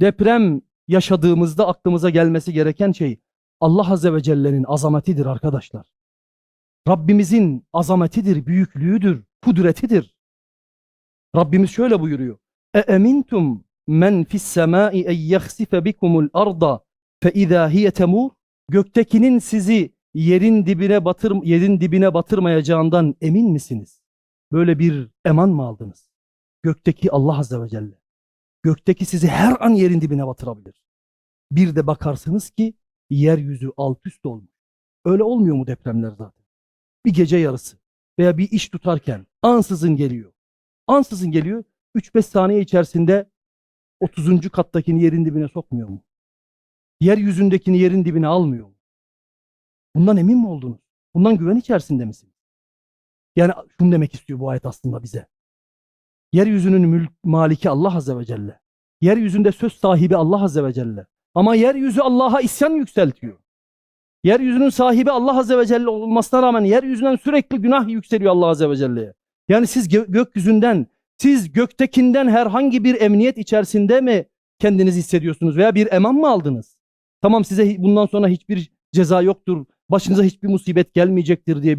deprem yaşadığımızda aklımıza gelmesi gereken şey Allah Azze ve Celle'nin azametidir arkadaşlar. Rabbimizin azametidir, büyüklüğüdür, kudretidir. Rabbimiz şöyle buyuruyor. E emintum men fis semai en yahsife bikumul arda fe izâ hiye temur. Göktekinin sizi yerin dibine batır yerin dibine batırmayacağından emin misiniz? Böyle bir eman mı aldınız? Gökteki Allah Azze ve Celle. Gökteki sizi her an yerin dibine batırabilir. Bir de bakarsınız ki yeryüzü alt üst olmuş. Öyle olmuyor mu depremler zaten? Bir gece yarısı veya bir iş tutarken ansızın geliyor. Ansızın geliyor. 3-5 saniye içerisinde 30. kattakini yerin dibine sokmuyor mu? Yeryüzündekini yerin dibine almıyor mu? Bundan emin mi oldunuz? Bundan güven içerisinde misiniz? Yani şunu demek istiyor bu ayet aslında bize. Yeryüzünün mülk maliki Allah Azze ve Celle. Yeryüzünde söz sahibi Allah Azze ve Celle. Ama yeryüzü Allah'a isyan yükseltiyor. Yeryüzünün sahibi Allah Azze ve Celle olmasına rağmen yeryüzünden sürekli günah yükseliyor Allah Azze ve Celle'ye. Yani siz gö- gökyüzünden, siz göktekinden herhangi bir emniyet içerisinde mi kendinizi hissediyorsunuz veya bir eman mı aldınız? Tamam size bundan sonra hiçbir ceza yoktur, başınıza hiçbir musibet gelmeyecektir diye bir